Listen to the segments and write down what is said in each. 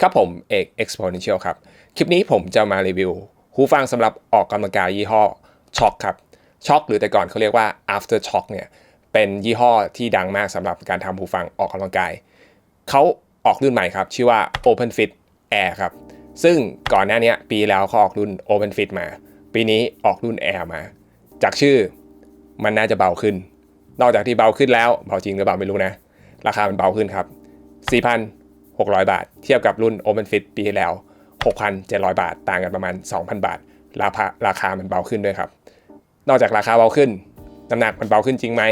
ครับผมเอก exponential ครับ คลิปนี้ผมจะมารีวิว หูฟังสำหรับออกกำลังกายยี่ห้อช็อคครับช็อคหรือแต่ก่อนเขาเรียกว่า after shock เนี่ยเป็นยี่ห้อที่ดังมากสำหรับการทำหูฟังออกกำลังกายเขาออกรุ่นใหม่ครับ ชื่อว่า Open Fit Air ครับ ซึ่งก่อนหน้านี้ปีแล้วเขาออกรุ่น Open Fit มา ปีนี้ออกรุ่น Air มา จากชื่อมันน่าจะเบาขึ้น นอกจากที่เบาขึ้นแล้ว เบาจริงหรือเปล่าไม่รู้นะ ราคามันเบาขึ้นครับ 600 บาท เทียบกับรุ่น Open Fit ปีที่แล้ว 6,700 บาท ต่างกันประมาณ 2,000 บาท ราคาราคามันเบาขึ้นด้วยครับ นอกจากราคาเบาขึ้น น้ำหนักมันเบาขึ้นจริงไหม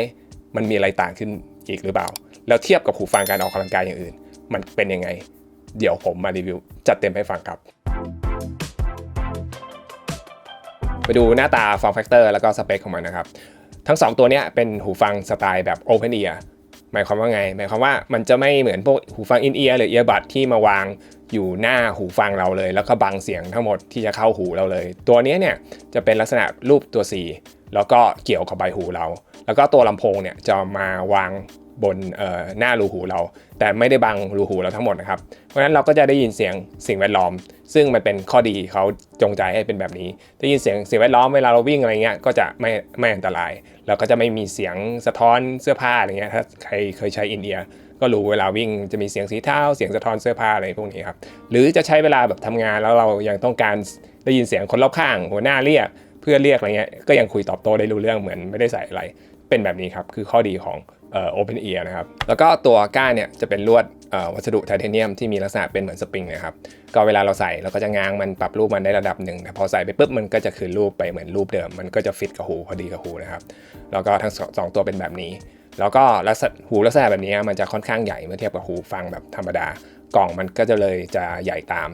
มันมีอะไรต่างขึ้นอีกหรือเปล่า แล้วเทียบกับหูฟังการออกกำลังกายอย่างอื่น มันเป็นยังไง เดี๋ยวผมมารีวิว จัดเต็มให้ฟังครับ ไปดูหน้าตา form factor แล้วก็สเปคของมันนะครับ ทั้ง 2 ตัวนี้เป็นหูฟังสไตล์แบบ open ear หมายความว่าไง หมายความว่ามันจะไม่เหมือนพวกหูฟังอินเอียร์หรือเอียร์บัดที่มาวางอยู่หน้าหูฟังเราเลย แล้วก็บังเสียงทั้งหมดที่จะเข้าหูเราเลย ตัวนี้เนี่ยจะเป็นลักษณะรูปตัว C แล้วก็เกี่ยวกับใบหูเรา แล้วก็ตัวลำโพงเนี่ยจะมาวาง บนหน้ารูหูเรา แต่ไม่ได้บังรูหูเราทั้งหมดนะครับ เพราะฉะนั้นเราก็จะได้ยินเสียงสิ่งแวดล้อม ซึ่งมันเป็นข้อดีเขาจงใจให้เป็นแบบนี้ ได้ยินเสียงสิ่งแวดล้อมเวลาเราวิ่งอะไรเงี้ยก็จะไม่ไม่อันตรายแล้วก็จะไม่มีเสียงสะท้อนเสื้อผ้าอะไรเงี้ยถ้าใครเคยใช้อินเดียก็รู้เวลาวิ่งจะมีเสียงสีเท้าเสียงสะท้อนเสื้อผ้าอะไรพวกนี้ครับหรือจะใช้เวลาแบบทำงานแล้วเรายังต้องการได้ยินเสียงคนรอบข้าง หัวหน้าเรียกเพื่อเรียกอะไรเงี้ยก็ยังคุยตอบโต้ได้รู้เรื่องเหมือนไม่ได้ใส่อะไร เป็นแบบนี้ครับคือข้อดีของ โอเพนเอียร์นะครับ แล้วก็ตัวก้านเนี่ยจะเป็นลวดวัสดุไทเทเนียมที่มีลักษณะเป็นเหมือนสปริงนะครับ ก็เวลาเราใส่เราก็จะง้างมันปรับรูปมันได้ระดับหนึ่งแต่พอใส่ไปปุ๊บมันก็จะคืนรูปไปเหมือนรูปเดิม มันก็จะฟิตกับหูพอดีกับหูนะครับ แล้วก็ทั้งสองตัวเป็นแบบนี้ แล้วก็ลักษณะหูลักษณะแบบนี้มันจะค่อนข้างใหญ่เมื่อเทียบกับหูฟังแบบธรรมดา กล่องมันก็จะเลยจะใหญ่ตาม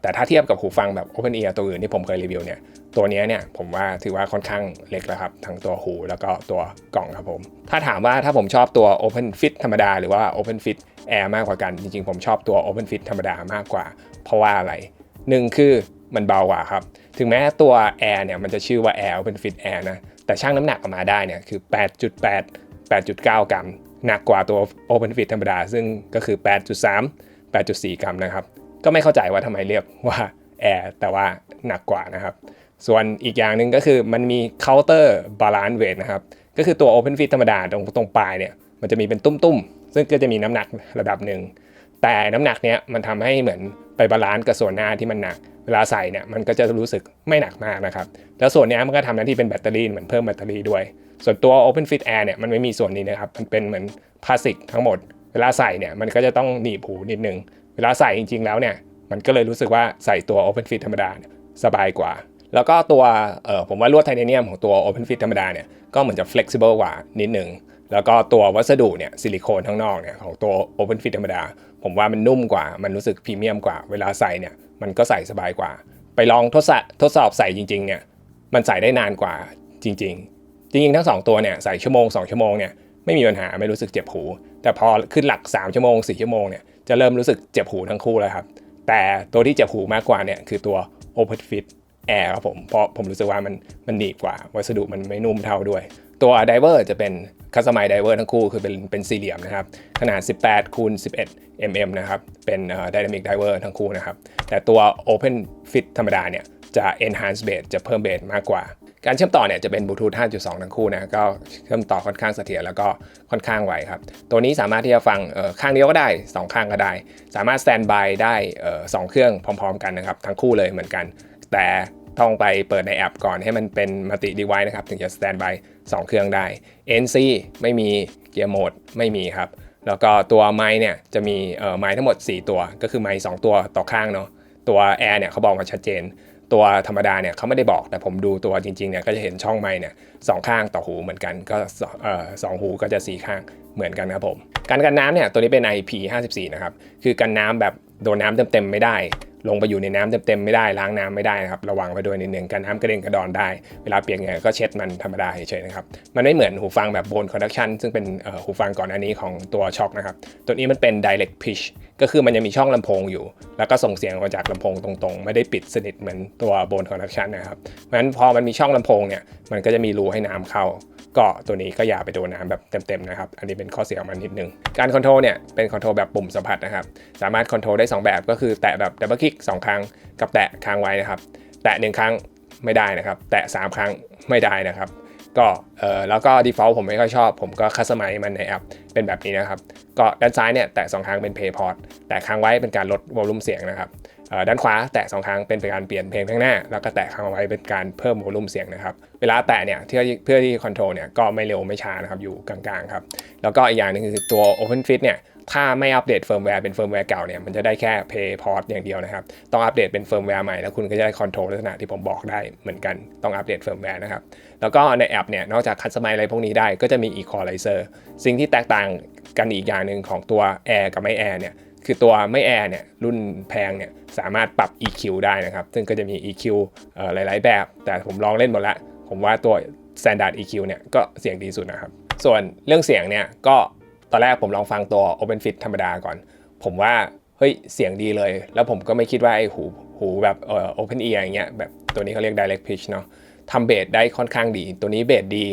แต่ถ้าเทียบกับหูฟังแบบ Open Ear ตัวอื่นที่ผมเคยรีวิวเนี่ย ตัวนี้เนี่ยผมว่าถือว่าค่อนข้างเล็กแล้วครับ ทั้งตัวหูแล้วก็ตัวกล่องครับผม ถ้าถามว่าถ้าผมชอบตัว Open Fit ธรรมดา หรือว่า Open Fit Air มากกว่ากัน จริงๆ ผมชอบตัว Open Fit ธรรมดามากกว่า เพราะว่าอะไรหนึ่งคือมันเบากว่าครับ ถึงแม้ตัว Air เนี่ยมันจะชื่อว่า Air Open Fit Air นะ แต่ช่างน้ำหนักออกมาได้เนี่ยคือ 8.8 8.9 กรัม หนักกว่าตัว Open Fit ธรรมดา ซึ่งก็คือ 8.3 8.4 กรัมนะครับ ก็ไม่เข้าใจว่าทำไมเรียกว่า Air แต่ว่าหนักกว่านะครับ ส่วนอีกอย่างหนึ่งก็คือมันมี counter balance weight นะครับ ก็คือตัว Open Fit ธรรมดาตรงตรงปลายเนี่ยมันจะมีเป็นตุ้มๆ ซึ่งก็จะมีน้ำหนักระดับหนึ่ง แต่น้ำหนักเนี้ยมันทำให้เหมือนไปบาลานซ์กับส่วนหน้าที่มันหนัก เวลาใส่เนี่ยมันก็จะรู้สึกไม่หนักมากนะครับ แล้วส่วนนี้มันก็ทำหน้าที่เป็นแบตเตอรี่เหมือนเพิ่มแบตเตอรี่ด้วย ส่วนตัว Open Fit Air เนี่ยมันไม่มีส่วนนี้นะครับ มันเป็นเหมือนพลาสติกทั้งหมด เวลาใส่เนี่ยมันก็จะต้องหนีบหูนิดนึง เวลาใส่จริงๆแล้วเนี่ย มันก็เลยรู้สึกว่าใส่ตัว Open Fit ธรรมดาสบายกว่า แล้วก็ตัวเออผมว่าลวดไทเทเนียมของตัว Open Fit ธรรมดาเนี่ยก็เหมือนจะ flexible กว่านิดนึงแล้วก็ตัววัสดุเนี่ยซิลิโคนข้างนอกเนี่ยของตัว Open Fit ธรรมดา ผมว่ามันนุ่มกว่า มันรู้สึกพรีเมียมกว่า เวลาใส่เนี่ยมันก็ใส่สบายกว่า ไปลองทดสอบทดสอบใส่จริงๆเนี่ยมันใส่ได้นานกว่าจริง ๆ จริงๆทั้ง 2 ตัวเนี่ยใส่ชั่วโมง 2 ชั่วโมงเนี่ยไม่มีปัญหาไม่รู้สึกเจ็บหู แต่พอขึ้นหลัก 3 ชั่วโมง 4 ชั่วโมงเนี่ย จะเริ่มรู้สึกเจ็บหูทั้งคู่แล้วครับ แต่ตัวที่เจ็บหูมากกว่าเนี่ยคือตัว Open Fit Air ครับผมเพราะผมรู้สึกว่ามันมันหนีบกว่า วัสดุมันไม่นุ่มเท่าด้วย ตัวไดเวอร์จะเป็นคัสตอมไมไดเวอร์ทั้งคู่คือเป็นเป็นสี่เหลี่ยมนะครับ ขนาด 18คูณ11 mm นะครับ เป็นไดนามิกไดเวอร์ทั้งคู่นะครับ แต่ตัว Open Fit ธรรมดาเนี่ยจะ enhance bass จะเพิ่มเบสมากกว่า การเชื่อมต่อเนี่ยจะเป็นบลูทูธ5.2 ทั้งคู่นะก็เชื่อมต่อค่อนข้างเสถียรแล้วก็ค่อนข้างไวครับ ตัวนี้สามารถที่จะฟังข้างเดียวก็ได้ 2 ข้างก็ได้ สามารถสแตนบายได้สองเครื่องพร้อม ๆ กันนะครับ ทั้งคู่เลยเหมือนกัน แต่ต้องไปเปิดในแอปก่อนให้มันเป็นมัลติดีไวนะครับ ถึงจะสแตนบาย2เครื่องได้ NC ไม่มีเกียร์โหมดไม่มีครับ แล้วก็ตัวไม้เนี่ยจะมีไม้ทั้งหมด 4 ตัว ก็คือไม้2ตัวต่อข้างเนาะตัว Air เนี่ยเขาบอกมาชัดเจน ตัวธรรมดาเนี่ยเขาไม่ได้บอกแต่ผมดูตัวจริงๆเนี่ยก็จะเห็นช่องไม้เนี่ยสองข้างต่อหูเหมือนกันก็สองหูก็จะสีข้างเหมือนกันครับผมการกันน้ำเนี่ยตัวนี้เป็น IP54 นะครับคือกันน้ำแบบโดนน้ำเต็มๆไม่ได้ ลงไปอยู่ในน้ำเต็มๆไม่ได้ล้างน้ำไม่ได้นะครับระวังไว้ด้วยนิดนึงกันน้ำกระเด็นกระดอนได้ เวลาเปียกเหงื่อก็เช็ดมันธรรมดาเฉยๆนะครับมันไม่เหมือนหูฟังแบบโบนคอนดักชันซึ่งเป็นหูฟังก่อนอันนี้ของตัวช็อคนะครับตัวนี้มันเป็น direct pitch ก็คือมันยังมีช่องลำโพงอยู่ แล้วก็ส่งเสียงออกจากลำโพงตรงๆ ไม่ได้ปิดสนิทเหมือนตัวโบนคอนดักชันนะครับเพราะฉะนั้นพอมันมีช่องลำโพงเนี่ยมันก็จะมีรูให้น้ำเข้า ก็ตัวนี้ก็อย่าไปโดนน้ำแบบเต็มๆนะครับ อันนี้เป็นข้อเสียของมันนิดนึง การคอนโทรลเนี่ยเป็นคอนโทรลแบบปุ่มสัมผัสนะครับ สามารถคอนโทรลได้ 2 แบบก็คือแตะแบบดับเบิลคลิก2ครั้งกับแตะค้างไว้นะครับ แตะ 1 ครั้งไม่ได้นะครับ แตะ 3 ครั้งไม่ได้นะครับ ก็เออแล้วก็ default ผมไม่ค่อยชอบ ผมก็คัสตอมไมซ์มันในแอปเป็นแบบนี้นะครับ ก็ด้านซ้ายเนี่ยแตะ 2 ครั้งเป็น play port แตะค้างไว้เป็นการลดวอลลุ่มเสียงนะครับ ด้านขวาแตะ2ครั้งเป็นการเปลี่ยนเพลงข้างหน้า แล้วก็แตะค้างไว้เป็นการเพิ่มวอลลุ่มเสียงนะครับเวลาแตะเนี่ยเพื่อเพื่อที่คอนโทรลเนี่ยก็ไม่เร็วไม่ช้านะครับอยู่กลางๆครับแล้วก็อีกอย่างหนึงคือตัว OpenFit เนี่ยถ้าไม่อัปเดตเฟิร์มแวร์เป็นเฟิร์มแวร์เก่าเนี่ยมันจะได้แค่ Play Port อย่างเดียวนะครับ ต้องอัปเดตเป็นเฟิร์มแวร์ใหม่แล้วคุณก็จะได้คอนโทรลลักษณะที่ผมบอกได้เหมือนกันต้องอัปเดตเฟิร์มแวร์นะครับ แล้วก็ในแอปเนี่ยนอกจากคัสตอมไมอะไรพวกนี้ได้ก็จะมี Equalizer สิ่งที่แตกต่างกันอีกอย่างหนึ่งของตัว Air กับไม่ Air เนี่ย คือตัวไม่ Air เนี่ยรุ่นแพงเนี่ยสามารถปรับ EQ ได้นะครับ ซึ่งก็จะมี EQ หลาย ๆ แบบ แต่ผมลองเล่นหมดละ ผมว่าตัว Standard EQ เนี่ยก็เสียงดีสุดนะครับ ส่วนเรื่องเสียงเนี่ยก็ตอนแรกผมลองฟังตัว OpenFit ธรรมดาก่อน ผมว่าเฮ้ยเสียงดีเลย แล้วผมก็ไม่คิดว่าไอ้หูหูแบบเอ่อ Open Ear อย่างเงี้ยแบบตัวนี้เขาเรียก Direct Pitch เนาะทำเบสได้ค่อนข้างดี ตัวนี้เบสดี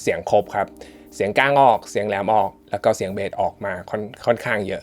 เสียงครบครับ เสียงกลางออก เสียงแหลมออก แล้วก็เสียงเบสออกมาค่อนค่อนข้างเยอะ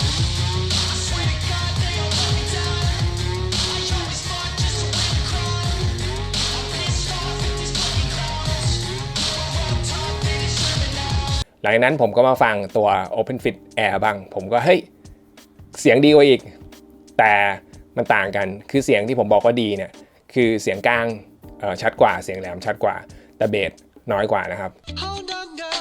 หลังจากนั้นผมก็มาฟังตัว OpenFit Air บ้าง ผมก็เฮ้ยเสียงดีกว่าอีก แต่มันต่างกันคือเสียงที่ผมบอกว่าดีเนี่ยคือเสียงกลางชัดกว่าเสียงแหลมชัดกว่า แต่เบสน้อยกว่านะครับ Hold on, girl,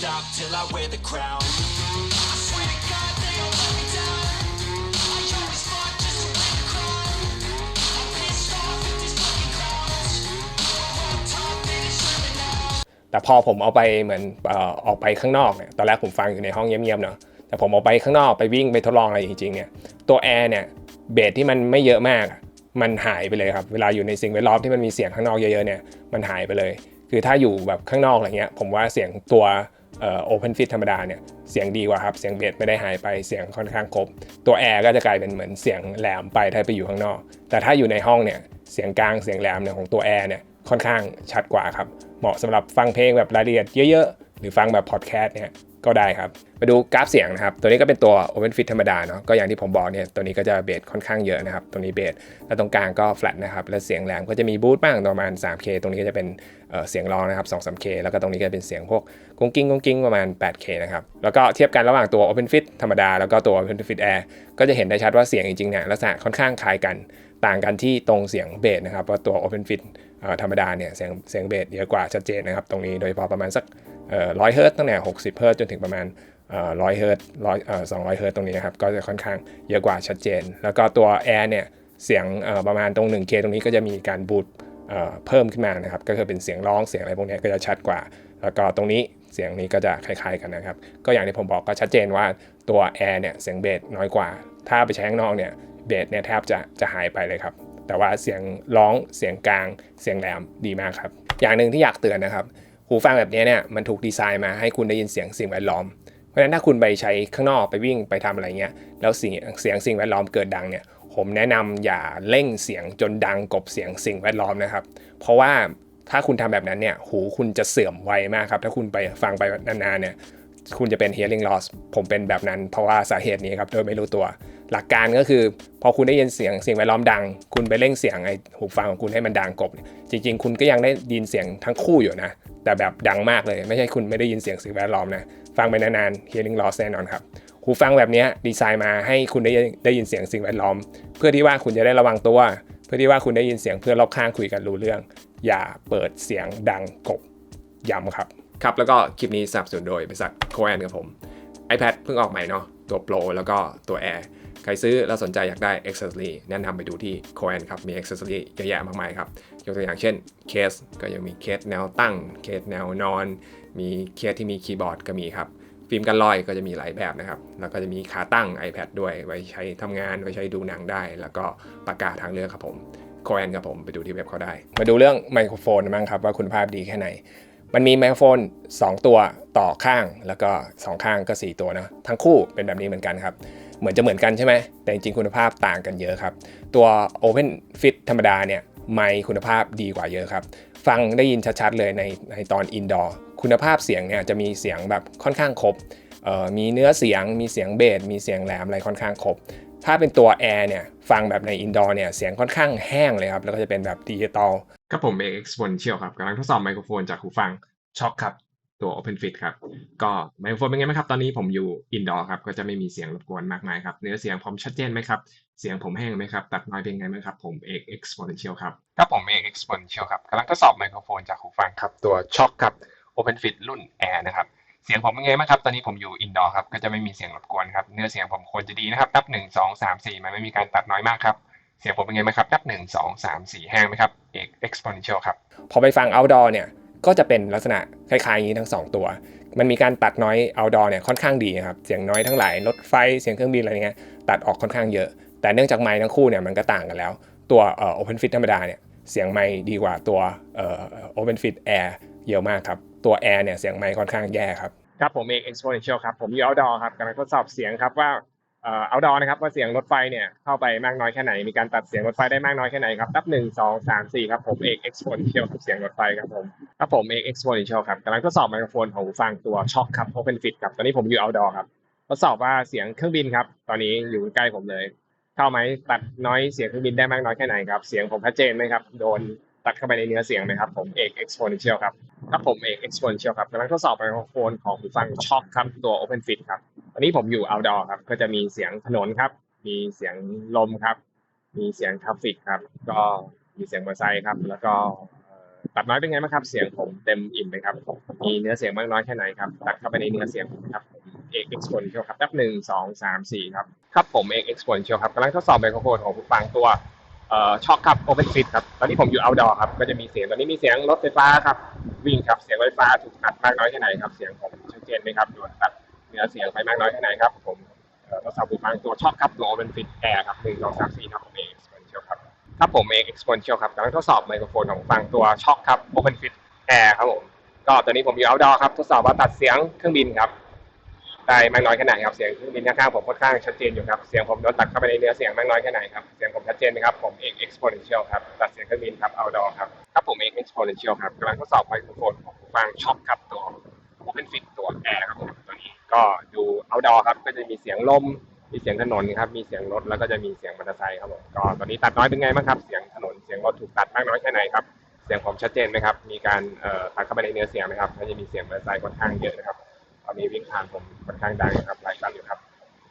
stop till I wear the crown. I swear to God, they gon' let me down. I always fought just to win the crown. I'm pissed off at these fucking clowns. Wrong talk, they deserve it now. แต่พอผมเอาไปเหมือนเอ่อออกไปข้างนอกเนี่ย ตอนแรกผมฟังอยู่ในห้องเงียบๆเนาะ แต่ผมออกไปข้างนอกไปวิ่งไปทดลองอะไรจริงๆเนี่ย ตัวแอร์เนี่ยเบสที่มันไม่เยอะมาก มันหายไปเลยครับ เวลาอยู่ในสิ่งแวดล้อมที่มันมีเสียงข้างนอกเยอะๆเนี่ย มันหายไปเลย คือถ้าอยู่แบบข้างนอกอะไรเงี้ย ผมว่าเสียงตัว โอเพนฟิตธรรมดาเนี่ยเสียงดีกว่าครับ เสียงเบสไม่ได้หายไปเสียงค่อนข้างครบ ตัวแอร์ก็จะกลายเป็นเหมือนเสียงแหลมไปถ้าไปอยู่ข้างนอก แต่ถ้าอยู่ในห้องเนี่ยเสียงกลางเสียงแหลมเนี่ยของตัวแอร์เนี่ยค่อนข้างชัดกว่าครับเหมาะสำหรับฟังเพลงแบบรายละเอียดเยอะๆ หรือฟังแบบพอดแคสต์เนี่ยก็ได้ครับไปดูกราฟเสียงนะครับ ตัวนี้ก็เป็นตัว Open Fit ธรรมดาเนาะก็อย่างที่ผมบอกเนี่ยตัวนี้ก็จะเบสค่อนข้างเยอะนะครับ ตัวนี้เบสแล้วตรงกลางก็ flat นะครับ และเสียงแหลมก็จะมีบูทบ้างประมาณ 3K ตรงนี้ก็จะเป็นเเสียงร้องนะครับ 2-3K แล้วก็ตรงนี้ก็เป็นเสียงพวกกุ้งกิ้งกุ้งกิ้งประมาณ 8K นะครับ แล้วก็เทียบกันระหว่างตัว Open Fit ธรรมดาแล้วก็ตัว Open Fit Air ก็จะเห็นได้ชัดว่าเสียงจริงๆเนี่ยลักษณะค่อนข้างคล้ายกัน ต่างกันที่ตรงเสียงเบสนะครับว่าตัว Open Fit ธรรมดาเนี่ยเสียงเสียงเบสเยอะกว่าชัดเจนนะครับ ตรงนี้โดยเฉพาะประมาณสักร้อยเฮิร์ตตั้งแต่60เฮิร์ตจนถึงประมาณร้อยเฮิร์ตร้อยสองร้อยเฮิร์ตตรงนี้นะครับ ก็จะค่อนข้างเยอะกว่าชัดเจน แล้วก็ตัว Air เนี่ยเสียงประมาณตรง 1K ตรงนี้ก็จะมีการบูตเพิ่มขึ้นมานะครับ ก็คือเป็นเสียงร้องเสียงอะไรพวกนี้ก็จะชัดกว่า แล้วก็ตรงนี้เสียงนี้ก็จะคล้ายๆกันนะครับ ก็อย่างที่ผมบอกก็ชัดเจนว่าตัว Air เนี่ยเสียงเบสน้อยกว่า ถ้าไปใช้ข้างนอกเนี่ยเบสเนี่ยแทบจะจะหายไปเลยครับ แต่ว่าเสียงร้องเสียงกลาง เสียงแหลมดีมากครับ อย่างหนึ่งที่อยากเตือนนะครับ หูฟังแบบนี้เนี่ยมันถูกดีไซน์มาให้คุณได้ยินเสียงสิ่งแวดล้อม เพราะฉะนั้นถ้าคุณไปใช้ข้างนอกไปวิ่งไปทำอะไรเงี้ยแล้วเสียงเสียงสิ่งแวดล้อมเกิดดังเนี่ยผมแนะนำอย่าเร่งเสียงจนดังกบเสียงสิ่งแวดล้อมนะครับ เพราะว่าถ้าคุณทำแบบนั้นเนี่ยหูคุณจะเสื่อมไวมากครับ ถ้าคุณไปฟังไปนานๆเนี่ยคุณจะเป็น hearing loss ผมเป็นแบบนั้นเพราะว่าสาเหตุนี้ครับโดยไม่รู้ตัว หลักการก็คือพอคุณได้ยินเสียงเสิ่งแวดล้อมดัง คุณไปเร่งเสียงไอ้หูฟังของคุณให้มันดังกบ จริง ๆ คุณก็ยังได้ยินเสียงทั้งคู่อยู่นะ แต่แบบดังมากเลย ไม่ใช่คุณไม่ได้ยินเสียงสิ่งแวดล้อมนะฟังไปนานๆ hearing loss แน่นอนครับหูฟังแบบนี้ดีไซน์มาให้คุณได้ได้ยินเสียงสิ่งแวดล้อม เพื่อที่ว่าคุณจะได้ระวังตัว เพื่อที่ว่าคุณได้ยินเสียงเพื่อนรอบข้างคุยกันรู้เรื่อง อย่าเปิดเสียงดังกบย้ำครับครับแล้วก็คลิปนี้สนับสนุนโดยบริษัทโคแอนครับผม iPad เพิ่งออกใหม่เนาะตัว Pro แล้วก็ตัว Air ใครซื้อแล้วสนใจอยากได้ accessory แนะนำไปดูที่ c o a n ครับ มี accessory เยอะแยะมากมายครับ ยกตัวอย่างเช่นเคสก็ยังมีเคสแนวตั้ง เคสแนวนอน มีเคสที่มีคีย์บอร์ดก็มีครับ ฟิล์มกันรอยก็จะมีหลายแบบนะครับ แล้วก็จะมีขาตั้ง iPad ด้วย ไว้ใช้ทำงาน ไว้ใช้ดูหนังได้ แล้วก็ปากกาทางเลือกครับผมโคแอนครับผมไปดูที่เว็บเขาได้ มาดูเรื่องไมโครโฟนบ้างครับว่าคุณภาพดีแค่ไหน มันมีไมโครโฟน 2 ตัวต่อข้างแล้วก็ 2 ข้างก็ 4 ตัวนะทั้งคู่เป็นแบบนี้เหมือนกันครับ เหมือนจะเหมือนกันใช่ไหม แต่จริงๆคุณภาพต่างกันเยอะครับ ตัว Open Fit ธรรมดาเนี่ยไมค์คุณภาพดีกว่าเยอะครับ ฟังได้ยินชัดๆเลยในในตอนอินดอร์คุณภาพเสียงเนี่ยจะมีเสียงแบบค่อนข้างครบมีเนื้อเสียง มีเสียงเบส มีเสียงแหลมอะไรค่อนข้างครบ ถ้าเป็นตัวแอร์เนี่ยฟังแบบในอินดอร์เนี่ยเสียงค่อนข้างแห้งเลยครับ แล้วก็จะเป็นแบบดิจิตอลครับผมเอง Exponential ครับกำลังทดสอบไมโครโฟนจากหูฟังช็อคครับ ตัว Open Fit ครับ ก็ไมโครโฟนเป็นไงไหมครับ ตอนนี้ผมอยู่อินดอร์ครับ ก็จะไม่มีเสียงรบกวนมากมายครับ เนื้อเสียงผมชัดเจนไหมครับ เสียงผมแห้งไหมครับ ตัดน้อยเป็นไงไหมครับ ผมเอก Exponential ครับครับผมเอก Exponential ครับกำลังทดสอบไมโครโฟนจากหูฟังครับ ตัวช็อคครับ Open Fit รุ่น Air นะครับ เสียงผมเป็นไงบ้างครับ ตอนนี้ผมอยู่อินดอร์ครับ ก็จะไม่มีเสียงรบกวนครับ เนื้อเสียงผมควรจะดีนะครับ นับหนึ่งสองสามสี่มันไม่มีการตัดน้อยมากครับเสียงผมเป็นไงบ้างครับ นับหนึ่งสองสามสี่แห้งไหมครับเอก Exponential ครับ พอไปฟัง outdoor เนี่ย ก็จะเป็นลักษณะคล้ายๆอย่างนี้ทั้ง 2 ตัว มันมีการตัดน้อย outdoor เนี่ยค่อนข้างดีครับ เสียงน้อยทั้งหลาย รถไฟ เสียงเครื่องบินอะไรเงี้ย ตัดออกค่อนข้างเยอะ แต่เนื่องจากไมค์ทั้งคู่เนี่ยมันก็ต่างกันแล้ว ตัวเอ่อ Open Fit ธรรมดาเนี่ย เสียงไมค์ดีกว่าตัวเอ่อ Open Fit Air เยอะมากครับ ตัว Air เนี่ยเสียงไมค์ค่อนข้างแย่ครับ ครับผมเอง Exponential ครับ ผมอยู่ outdoor ครับกำลังทดสอบเสียงครับว่า เอ่อนะครับว่าเสียงรถไฟเนี่ยเข้าไปมากน้อยแค่ไหน มีการตัดเสียงรถไฟได้มากน้อยแค่ไหนครับนับหนึ่งสองสามสี่ครับผมเอก Exponential ครับเสียงรถไฟครับผมครับผมเอก Exponential ครับกำลังทดสอบไมโครโฟนของหูฟังตัว Shock ครับ Open Fit ครับตอนนี้ผมอยู่ outdoor ครับทดสอบว่าเสียงเครื่องบินครับ ตอนนี้อยู่ใกล้ผมเลย เข้าไหมตัดน้อยเสียงเครื่องบินได้มากน้อยแค่ไหนครับเสียงผมชัดเจนไหมครับโดน ตัดเข้าไปในเนื้อเสียงไหมครับ ผมเอก Exponential ครับครับผมเอก Exponential ครับกำลังทดสอบไมโครโฟนของหูฟัง Shock ครับตัว Open Fit ครับตอนนี้ผมอยู่ outdoor ครับ ก็จะมีเสียงถนนครับ มีเสียงลมครับ มีเสียงทราฟฟิกครับ ก็มีเสียงมอเตอร์ไซค์ครับ แล้วก็ตัดน้อยเป็นไงบ้างครับ เสียงผมเต็มอิ่มไหมครับ มีเนื้อเสียงมากน้อยแค่ไหนครับ ตัดเข้าไปในเนื้อเสียงผมครับเอก exponential ครับแป๊บหนึ่งสองสามสี่ครับ ครับผมเอก exponential ครับกำลังทดสอบไมโครโฟนของผู้ฟังตัว ช็อคครับ open fit ครับ ตอนนี้ผมอยู่ outdoor ครับ ก็จะมีเสียง ตอนนี้มีเสียงรถไฟฟ้าครับ วิ่งครับ เสียงรถไฟฟ้าถูกตัดมากน้อยแค่ไหนครับ เสียงผมชัดเจนไหมครับโดนตัดเนื้อเสียงไปมากน้อยแค่ไหนครับ ผมเอ่อทดสอบหูฟังตัวช็อคครับตัว open fit air ครับหนึ่งสองสามสี่ครับผมเอ็ก exponential ครับครับผมเอง exponential ครับกำลังทดสอบไมโครโฟนของฟังตัวช็อคครับ open fit air ครับผม ก็ตอนนี้ผมอยู่ outdoor ครับ ทดสอบว่าตัดเสียงเครื่องบินครับ ได้มากน้อยแค่ไหนครับเสียงเครื่องบินข้างๆผมค่อนข้างชัดเจนอยู่ครับเสียงผมโดนตัดเข้าไปในเนื้อเสียงมากน้อยแค่ไหนครับเสียงผมชัดเจนไหมครับผมเอง exponential ครับตัดเสียงเครื่องบินครับ outdoor ครับครับผมเอง exponential ครับกำลังทดสอบไมโครโฟนของฟังช็อคครับตัว open fit ตัว air ครับผมตัวนี้ก็อยู่ outdoor ครับก็จะมีเสียงลมมีเสียงถนนครับมีเสียงรถแล้วก็จะมีเสียงมอเตอร์ไซค์ครับผมก็ตอนนี้ตัดน้อยเป็นไงบ้างครับเสียงถนนเสียงรถถูกตัดมากน้อยแค่ไหนครับเสียงผมชัดเจนไหมครับมีการเอ่อตัดเข้าไปในเนื้อเสียงไหมครับก็จะมีเสียงมอเตอร์ไซค์ค่อนข้างเยอะนะครับ อนนี้วิ่งผ่านผมค่อนข้างดังนะครับหลายครั้งอยู่ครับ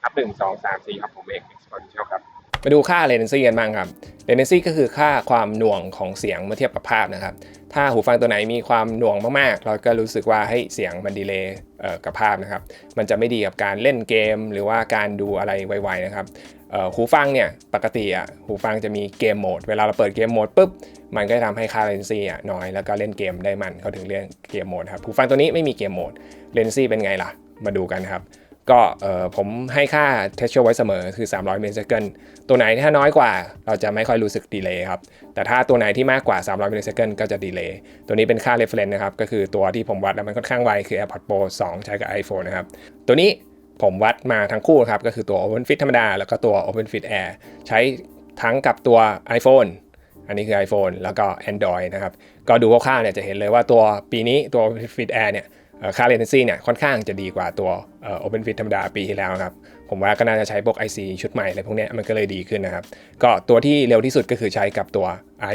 นับหนึ่งสองสามสี่ครับผมเอกเอ็กซ์พอนเชียลครับมาดูค่า latency กันบ้างครับ latency ก็คือค่าความหน่วงของเสียงเมื่อเทียบกับภาพนะครับ ถ้าหูฟังตัวไหนมีความหน่วงมากๆ เราก็รู้สึกว่าให้เสียงมันดีเลย์ กับภาพนะครับ มันจะไม่ดีกับการเล่นเกม หรือว่าการดูอะไรไวๆนะครับหูฟังเนี่ยปกติอะหูฟังจะมีเกมโหมด เวลาเราเปิดเกมโหมดปุ๊บมันก็จะทำให้ค่าเรนซี่อะน้อยแล้วก็เล่นเกมได้มันเขาถึงเรียกเกมโหมดครับหูฟังตัวนี้ไม่มีเกมโหมดเรนซี่เป็นไงล่ะ มาดูกันครับ ก็ผมให้ค่า threshold ไว้เสมอคือ 300 ms ตัวไหนถ้าน้อยกว่าเราจะไม่ค่อยรู้สึกดีเลย์ครับ แต่ถ้าตัวไหนที่มากกว่า 300 ms ก็จะดีเลย์ตัวนี้เป็นค่า reference นะครับ ก็คือตัวที่ผมวัดแล้วมันค่อนข้างไว คือ AirPods Pro 2 ใช้กับ iPhone นะครับ ตัวนี้ผมวัดมาทั้งคู่ครับ ก็คือตัว OpenFit ธรรมดา แล้วก็ตัว OpenFit Air ใช้ทั้งกับตัว iPhone อันนี้คือ iPhone แล้วก็ Android นะครับ ก็ดูคร่าวๆเนี่ยจะเห็นเลยว่าตัวปีนี้ตัว OpenFit Air เนี่ย ค่า latency เนี่ยค่อนข้างจะดีกว่าตัวเอ่อ OpenFit ธรรมดาปีที่แล้วครับ ผมว่าก็น่าจะใช้พวก IC ชุดใหม่อะไรพวกนี้มันก็เลยดีขึ้นนะครับ ก็ตัวที่เร็วที่สุดก็คือใช้กับตัว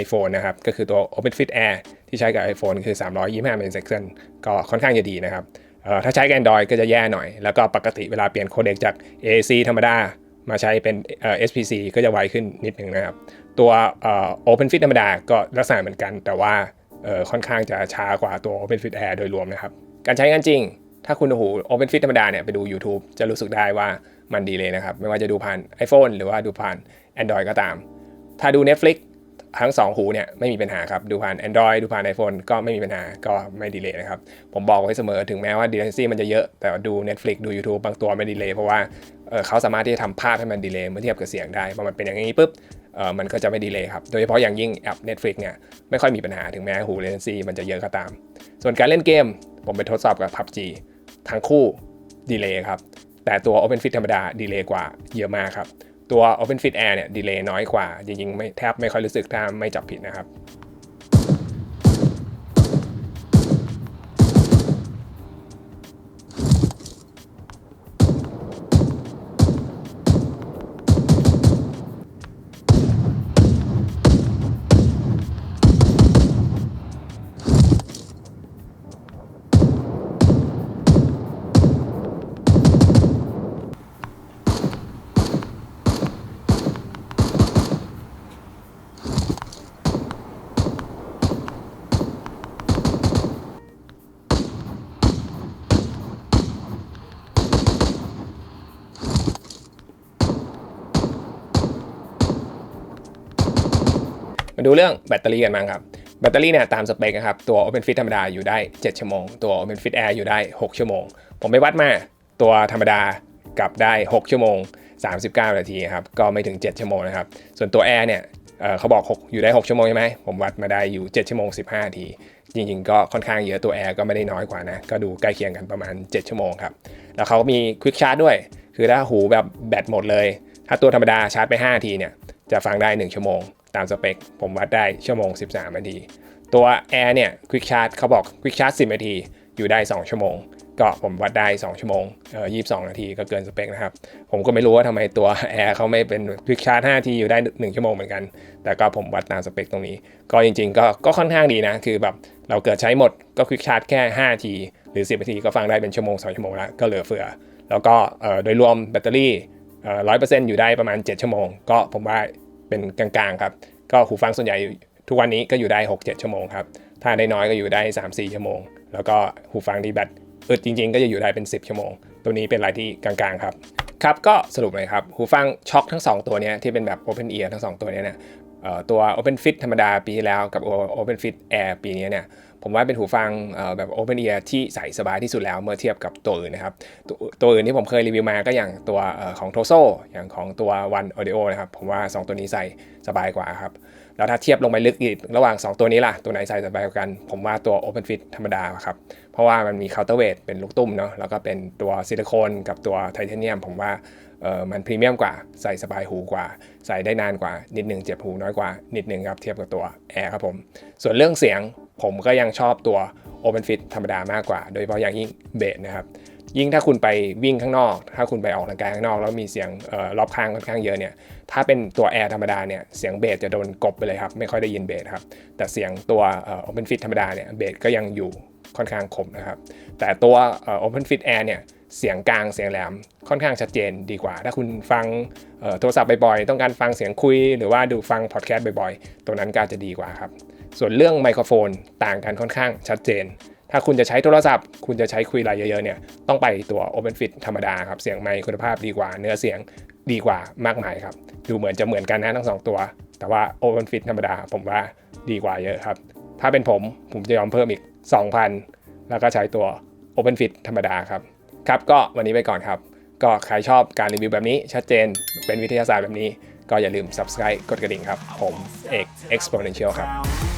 iPhone นะครับ ก็คือตัว OpenFit Air ที่ใช้กับ iPhone คือ 325 ms ก็ค่อนข้างจะดีนะครับถ้าใช้กับ Android ก็จะแย่หน่อย แล้วก็ปกติเวลาเปลี่ยนโคเด็กจาก AAC ธรรมดามาใช้เป็นเอ่อ SPC ก็จะไวขึ้นนิดหนึ่งนะครับ ตัวเอ่อ OpenFit ธรรมดาก็ลักษณะเหมือนกัน แต่ว่าค่อนข้างจะช้ากว่าตัว OpenFit Air โดยรวมนะครับ การใช้งานจริง ถ้าคุณหู Open Fit ธรรมดาเนี่ยไปดู YouTube จะรู้สึกได้ว่ามันดีเลยนะครับ ไม่ว่าจะดูผ่าน iPhone หรือว่าดูผ่าน Android ก็ตาม ถ้าดู Netflix ทั้ง 2 หูเนี่ยไม่มีปัญหาครับ ดูผ่าน Android ดูผ่าน iPhone ก็ไม่มีปัญหาก็ไม่ดีเลยนะครับ ผมบอกไว้เสมอถึงแม้ว่า latency มันจะเยอะ แต่ดู Netflix ดู YouTube บางตัวไม่ดีเลยเพราะว่าเเขาสามารถที่จะทำภาพให้มันดีเลยเมื่อเทียบกับเสียงได้พอมันเป็นอย่างนี้ปุ๊บ มันก็จะไม่ดีเลยครับ โดยเฉพาะอย่างยิ่งแอป Netflix เนี่ยไม่ค่อยมีปัญหาถึงแม้หูเลนซีมันจะเยอะก็ตาม ส่วนการเล่นเกม ผมไปทดสอบกับ PUBG ทั้งคู่ดีเลยครับ แต่ตัว OpenFit ธรรมดาดีเลยกว่าเยอะมากครับ ตัว OpenFit Air เนี่ยดีเลยน้อยกว่า จริงๆไม่แทบไม่ค่อยรู้สึกถ้าไม่จับผิดนะครับ ดูเรื่องแบตเตอรี่กันบ้างครับ แบตเตอรี่เนี่ยตามสเปคนะครับ ตัว OpenFit ธรรมดาอยู่ได้ 7 ชั่วโมง ตัว OpenFit Air อยู่ได้ 6 ชั่วโมง ผมไปวัดมาตัวธรรมดากลับได้ 6 ชั่วโมง 39 นาทีครับ ก็ไม่ถึง 7 ชั่วโมงนะครับ ส่วนตัว Air เนี่ยเเขาบอก 6 อยู่ได้ 6 ชั่วโมงใช่ไหม ผมวัดมาได้อยู่ 7 ชั่วโมง 15 นาที จริงๆ ก็ค่อนข้างเยอะตัว Air ก็ไม่ได้น้อยกว่านะ ก็ดูใกล้เคียงกันประมาณ 7 ชั่วโมงครับ แล้วเขาก็มี Quick Charge ด้วย คือถ้าหูแบบแบตหมดเลย ถ้าตัวธรรมดาชาร์จไป5นาทีเนี่ย จะฟังได้ 1 ชั่วโมง ตามสเปค ผมวัดได้ชั่วโมง 13 นาที ตัว Air เนี่ย Quick Charge เขาบอก Quick Charge 10 นาที อยู่ได้ 2 ชั่วโมง ก็ผมวัดได้ 2 ชั่วโมงเอ่อ22 นาทีก็เกินสเปคนะครับ ผมก็ไม่รู้ว่าทำไมตัว Air เขาไม่เป็น Quick Charge 5นาทีอยู่ได้ 1 ชั่วโมงเหมือนกัน แต่ก็ผมวัดตามสเปคตรงนี้ ก็จริง ๆ ก็ก็ค่อนข้างดีนะ คือแบบเราเกิดใช้หมดก็ Quick Charge แค่ 5 นาที หรือ 10 นาทีก็ฟังได้เป็นชั่วโมง 2 ชั่วโมงแล้วก็เหลือเฟือ แล้วก็เอ่อโดยรวมแบตเตอรี่ร้อยเปอร์เซ็นต์อยู่ได้ประมาณ 7 ชั่วโมง ก็ผมว่าเป็นกลางๆครับ ก็หูฟังส่วนใหญ่ทุกวันนี้ก็อยู่ได้ 6-7 ชั่วโมงครับ ถ้าได้น้อยก็อยู่ได้ 3-4 ชั่วโมง แล้วก็หูฟังที่แบตอึดจริงๆ ก็จะอยู่ได้เป็น 10 ชั่วโมง ตัวนี้เป็นอะไรที่กลางๆครับ ครับก็สรุปเลยครับ หูฟังช็อคทั้ง 2 ตัวนี้ที่เป็นแบบ Open Ear ทั้ง 2 ตัวนี้เนี่ยตัว Open Fit ธรรมดาปีที่แล้วกับ Open Fit Air ปีนี้เนี่ย ผมว่าเป็นหูฟังเอ่อแบบ Open Ear ที่ใส่สบายที่สุดแล้วเมื่อเทียบกับตัวอื่นนะครับตัวตัวอื่นที่ผมเคยรีวิวมาก็อย่างตัวอของ Toso อย่างของตัว One Audio นะครับ ผมว่า 2 ตัวนี้ใส่สบายกว่าครับแล้วถ้าเทียบลงไปลึกอีกระหว่าง 2 ตัวนี้ล่ะ ตัวไหนใส่สบายกว่ากัน ผมว่าตัว Open Fit ธรรมดาครับ เพราะว่ามันมี counterweight เป็นลูกตุ้มเนาะแล้วก็เป็นตัวซิลิโคนกับตัวไทเทเนียม ผมว่า มันพรีเมียมกว่า ใส่สบายหูกว่า ใส่ได้นานกว่า นิดหนึ่งเจ็บหูน้อยกว่า นิดหนึ่งครับเทียบกับตัว Air ครับผม ส่วนเรื่องเสียงผมก็ยังชอบตัว Open Fit ธรรมดามากกว่า โดยเฉพาะอย่างยิ่งเบสนะครับยิ่งถ้าคุณไปวิ่งข้างนอก ถ้าคุณไปออกกำลังกายข้างนอก แล้วมีเสียงออรอบข้างค่อนข้างเยอะเนี่ย ถ้าเป็นตัวแอร์ธรรมดาเนี่ย เสียงเบสจะโดนกบไปเลยครับ ไม่ค่อยได้ยินเบสครับ แต่เสียงตัวเอ่อ Open Fit ธรรมดาเนี่ย เบสก็ยังอยู่ค่อนข้างคมนะครับ แต่ตัวเอ่อ Open Fit Air เนี่ย เสียงกลางเสียงแหลมค่อนข้างชัดเจนดีกว่า ถ้าคุณฟังโทรศัพท์บ่อยๆ ต้องการฟังเสียงคุย หรือว่าดูฟังพอดแคสต์บ่อยๆ ตัวนั้นก็อาจจะดีกว่าครับ ส่วนเรื่องไมโครโฟนต่างกันค่อนข้างชัดเจน ถ้าคุณจะใช้โทรศัพท์ คุณจะใช้คุยอะไรเยอะๆเนี่ยต้องไปตัว OpenFit ธรรมดาครับเสียงไมค์คุณภาพดีกว่า เนื้อเสียงดีกว่ามากมายครับดูเหมือนจะเหมือนกันนะทั้งสองตัว แต่ว่า OpenFit ธรรมดาผมว่าดีกว่าเยอะครับถ้าเป็นผมผมจะยอมเพิ่มอีก 2,000 แล้วก็ใช้ตัว OpenFit ธรรมดาครับ ครับก็วันนี้ไปก่อนครับ ก็ใครชอบการรีวิวแบบนี้ชัดเจนเป็นวิทยาศาสตร์แบบนี้ ก็อย่าลืม subscribe กดกระดิ่งครับ ผมเอก exponential ครับ